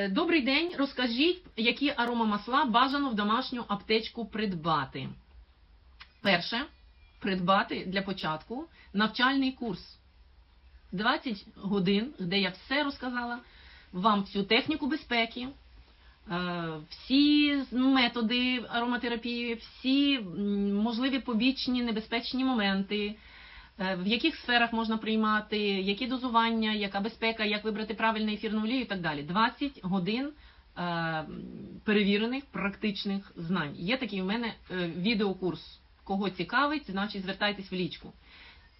Е, Добрий день. Розкажіть, які аромамасла бажано в домашню аптечку придбати. Перше, придбати для початку навчальний курс. 20 годин, де я все розказала, вам всю техніку безпеки, е, всі методи ароматерапії, всі можливі побічні небезпечні моменти, в яких сферах можна приймати, які дозування, яка безпека, як вибрати правильний ефірну олію і так далі. 20 годин е, перевірених практичних знань. Є такий у мене е, відеокурс. Кого цікавить, значить звертайтесь в лічку.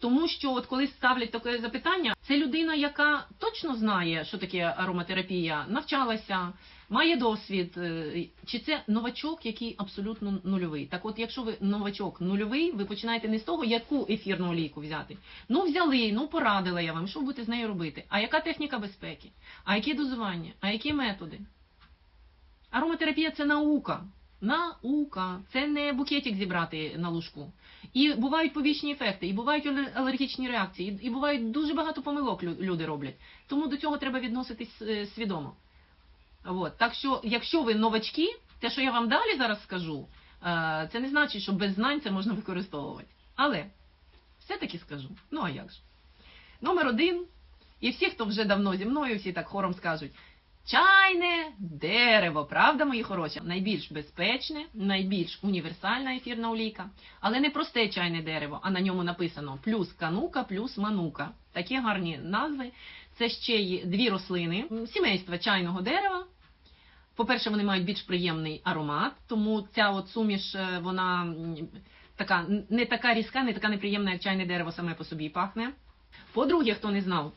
Тому що, от коли ставлять таке запитання, це людина, яка точно знає, що таке ароматерапія, навчалася, має досвід, е, чи це новачок, який абсолютно нульовий. Так, от, якщо ви новачок нульовий, ви починаєте не з того, яку ефірну олійку взяти. Ну, взяли, ну порадила я вам, що будете з нею робити. А яка техніка безпеки? А які дозування? А які методи? Ароматерапія це наука. Наука. Це не букетик зібрати на лужку. І бувають побічні ефекти, і бувають алергічні реакції, і бувають дуже багато помилок люди роблять. Тому до цього треба відноситись е, свідомо. От. Так що, якщо ви новачки, те, що я вам далі зараз скажу, е, це не значить, що без знань це можна використовувати. Але все-таки скажу. Ну а як ж? Номер один. І всі, хто вже давно зі мною, всі так хором скажуть. Чайне дерево, правда, мої хороші? Найбільш безпечне, найбільш універсальна ефірна олійка, але не просте чайне дерево, а на ньому написано плюс канука, плюс манука. Такі гарні назви. Це ще й дві рослини сімейства чайного дерева. По-перше, вони мають більш приємний аромат, тому ця от суміш, е, вона така не така різка, не така неприємна, як чайне дерево саме по собі пахне. По-друге, хто не знав,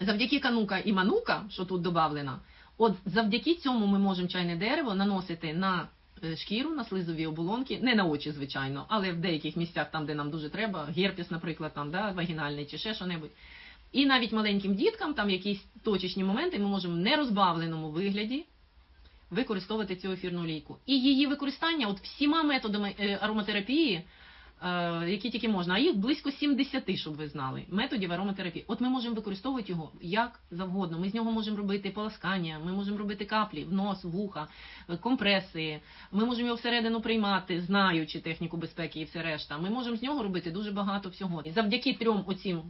завдяки канука і манука, що тут додавлено, от завдяки цьому ми можемо чайне дерево наносити на е, шкіру, на слизові оболонки, не на очі, звичайно, але в деяких місцях, там, де нам дуже треба, герпес, наприклад, там, да, вагінальний чи ще що-небудь. І навіть маленьким діткам, там якісь точечні моменти, ми можемо в нерозбавленому вигляді використовувати цю ефірну олійку. І її використання от всіма методами е, ароматерапії, які тільки можна, а їх близько 70, щоб ви знали, методів ароматерапії. От ми можемо використовувати його як завгодно. Ми з нього можемо робити полоскання, ми можемо робити каплі в нос, вуха, е, компреси. Ми можемо його всередину приймати, знаючи техніку безпеки і все решта. Ми можемо з нього робити дуже багато всього. І завдяки трьом оцім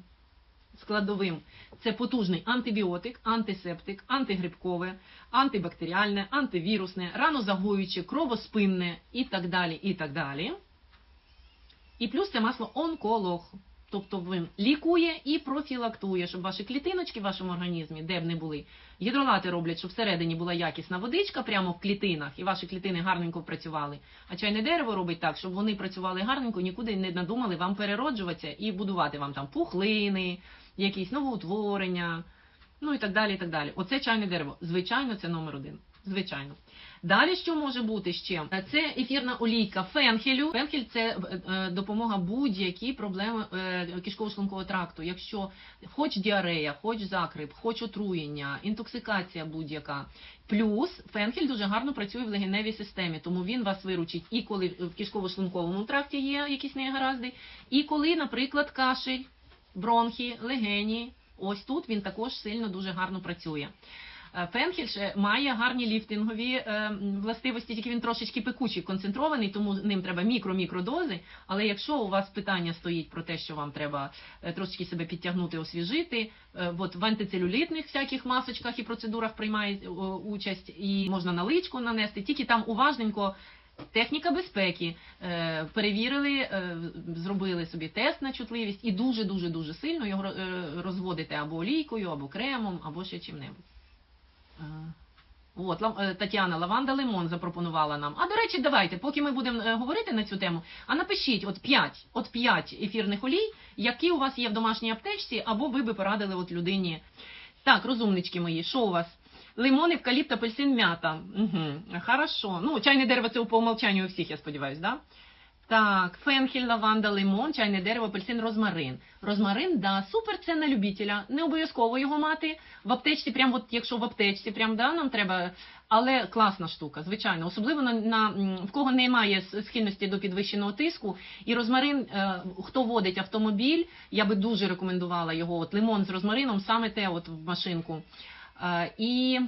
складовим це потужний антибіотик, антисептик, антигрибкове, антибактеріальне, антивірусне, ранозагоююче, кровоспинне і так далі. І так далі. І плюс це масло онколог. Тобто він лікує і профілактує, щоб ваші клітиночки в вашому організмі, де б не були, гідролати роблять, щоб всередині була якісна водичка прямо в клітинах, і ваші клітини гарненько працювали. А чайне дерево робить так, щоб вони працювали гарненько, нікуди не надумали вам перероджуватися і будувати вам там пухлини, якісь новоутворення, ну і так далі. і так далі. Оце чайне дерево. Звичайно, це номер один. Звичайно. Далі що може бути ще? Це ефірна олійка фенхелю. Фенхель це е, е, допомога будь-які проблеми е, кишково-шлункового тракту. Якщо хоч діарея, хоч закрип, хоч отруєння, інтоксикація будь-яка. Плюс фенхель дуже гарно працює в легеневій системі, тому він вас виручить і коли в кишково-шлунковому тракті є якісь негаразди, і коли, наприклад, кашель, бронхи, легені. Ось тут він також сильно дуже гарно працює. Е, Фенхель ще має гарні ліфтингові е, властивості, тільки він трошечки пекучий, концентрований, тому ним треба мікро-мікродози. Але якщо у вас питання стоїть про те, що вам треба е, трошечки себе підтягнути, освіжити, от в антицелюлітних всяких масочках і процедурах приймає участь, і можна наличку нанести, тільки там уважненько. Техніка безпеки перевірили, зробили собі тест на чутливість і дуже дуже дуже сильно його розводите або олійкою, або кремом, або ще чим-небудь. От, е, Тетяна Лаванда Лимон запропонувала нам. А до речі, давайте, поки ми будемо е, говорити на цю тему, а напишіть от 5, от 5 ефірних олій, які у вас є в домашній аптечці, або ви би порадили от людині. Так, розумнички мої, що у вас? Лимон, евкаліпт, апельсин, м'ята. Угу, хорошо. Ну, чайне дерево це по умолчанню у всіх, я сподіваюся, да? Так, фенхель, лаванда, лимон, чайне дерево, апельсин, розмарин. Розмарин, да, супер, це на любителя. Не обов'язково його мати в аптечці, прям от якщо в аптечці, прям да, нам треба. Але класна штука, звичайно. Особливо на, на в кого немає схильності до підвищеного тиску. І розмарин, е, хто водить автомобіль, я би дуже рекомендувала його. От лимон з розмарином, саме те, от в машинку. Е, і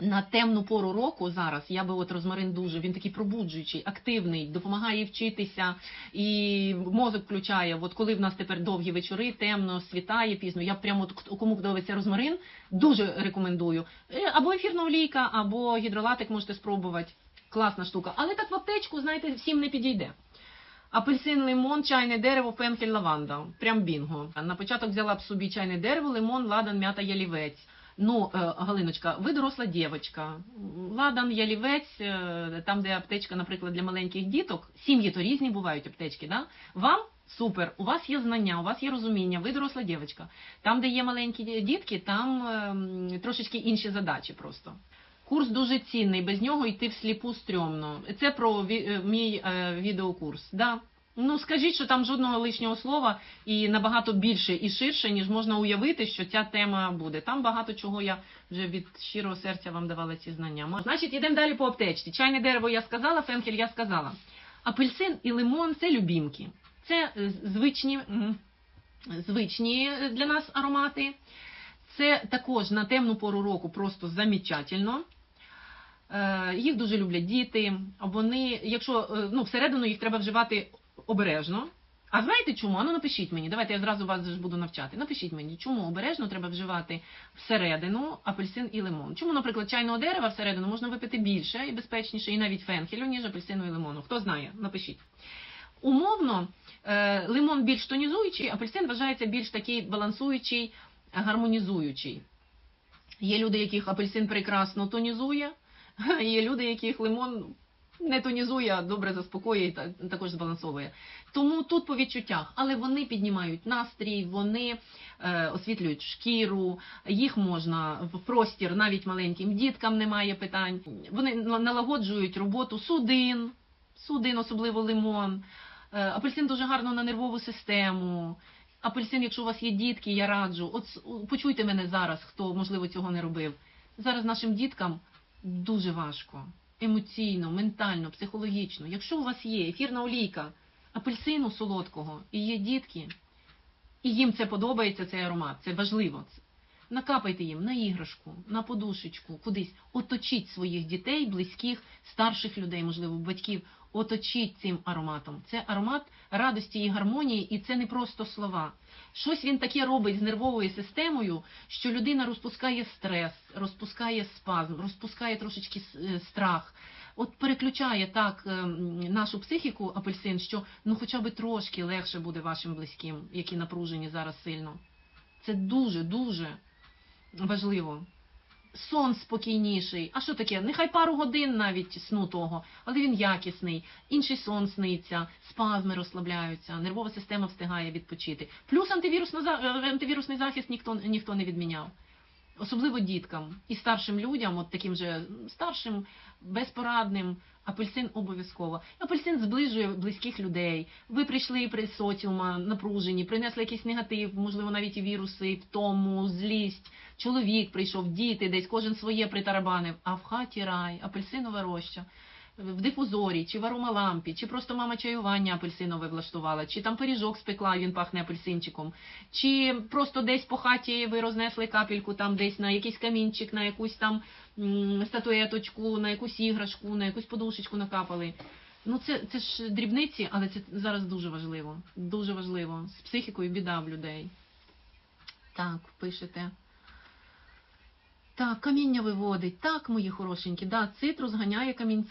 на темну пору року зараз я би от розмарин дуже він такий пробуджуючий, активний, допомагає вчитися і мозок включає. От коли в нас тепер довгі вечори, темно, світає пізно. Я прямо кому подобається розмарин, дуже рекомендую. Е, Або ефірна олійка, або гідролатик можете спробувати. Класна штука. Але так в аптечку, знаєте, всім не підійде. Апельсин, лимон, чайне дерево, фенхель, лаванда. Прям бінго. На початок взяла б собі чайне дерево, лимон, ладан, м'ята, ялівець. Ну, е, Галиночка, ви доросла дівчинка. Ладан, ялівець, е, там, де аптечка, наприклад, для маленьких діток, сім'ї то різні бувають аптечки, да? Вам супер, у вас є знання, у вас є розуміння, ви доросла дівчинка. Там, де є маленькі дітки, там ем, трошечки інші задачі просто. Курс дуже цінний, без нього йти всліпу стрьомно. Це про ві- е, мій відеокурс. Да. Ну скажіть, що там жодного лишнього слова і набагато більше і ширше, ніж можна уявити, що ця тема буде. Там багато чого я вже від щирого серця вам давала ці знання. Значить, йдемо далі по аптечці. Чайне дерево я сказала, фенхель я сказала. Апельсин і лимон це любімки. Це е, звичні, звичні для нас аромати. Це також на темну пору року просто замечательно. Е, Їх дуже люблять діти. Вони, якщо е, ну, всередину їх треба вживати обережно. А знаєте чому? А Ну напишіть мені. Давайте я зразу вас буду навчати. Напишіть мені, чому обережно треба вживати всередину апельсин і лимон. Чому, наприклад, чайного дерева всередину можна випити більше і безпечніше, і навіть фенхелю, ніж апельсину і лимону. Хто знає, напишіть. Умовно, е, лимон більш тонізуючий, апельсин вважається більш такий балансуючий, гармонізуючий. Є люди, яких апельсин прекрасно тонізує, є люди, яких лимон не тонізує, добре заспокоює та також збалансовує. Тому тут по відчуттях, але вони піднімають настрій, вони е, освітлюють шкіру, їх можна в простір навіть маленьким діткам немає питань. Вони налагоджують роботу судин, судин, особливо лимон. Е, Апельсин дуже гарно на нервову систему. Апельсин, якщо у вас є дітки, я раджу. От почуйте мене зараз, хто можливо цього не робив. Зараз нашим діткам дуже важко. Емоційно, ментально, психологічно. Якщо у вас є ефірна олійка апельсину солодкого і є дітки, і їм це подобається, цей аромат, це важливо. Накапайте їм на іграшку, на подушечку, кудись. Оточіть своїх дітей, близьких, старших людей, можливо, батьків. Оточіть цим ароматом. Це аромат радості і гармонії, і це не просто слова. Щось він таке робить з нервовою системою, що людина розпускає стрес, розпускає спазм, розпускає трошечки е, страх. От переключає так е, нашу психіку апельсин, що ну хоча б трошки легше буде вашим близьким, які напружені зараз сильно. Це дуже дуже важливо. Сон спокійніший. А що таке? Нехай пару годин навіть сну того, але він якісний. Інший сон сниться, спазми розслабляються, нервова система встигає відпочити. Плюс е, антивірусний захист ніхто ніхто не відміняв. Особливо діткам і старшим людям, от таким же старшим, безпорадним. Апельсин обов'язково. Апельсин зближує близьких людей. Ви прийшли при соціума, напружені, принесли якийсь негатив, можливо, навіть і віруси, втому, злість. Чоловік прийшов, діти, десь кожен своє притарабанив. А в хаті рай, апельсинова роща. В дифузорі, чи в аромалампі, чи просто мама чаювання апельсинове влаштувала, чи там пиріжок спекла, він пахне апельсинчиком, чи просто десь по хаті ви рознесли капельку, там десь на якийсь камінчик, на якусь там статуеточку, на якусь іграшку, на якусь подушечку накапали. Ну це, це ж дрібниці, але це зараз дуже важливо. Дуже важливо. З психікою біда в людей. Так, пишете. Так, каміння виводить. Так, мої хорошенькі, да, цитрус ганяє камінці.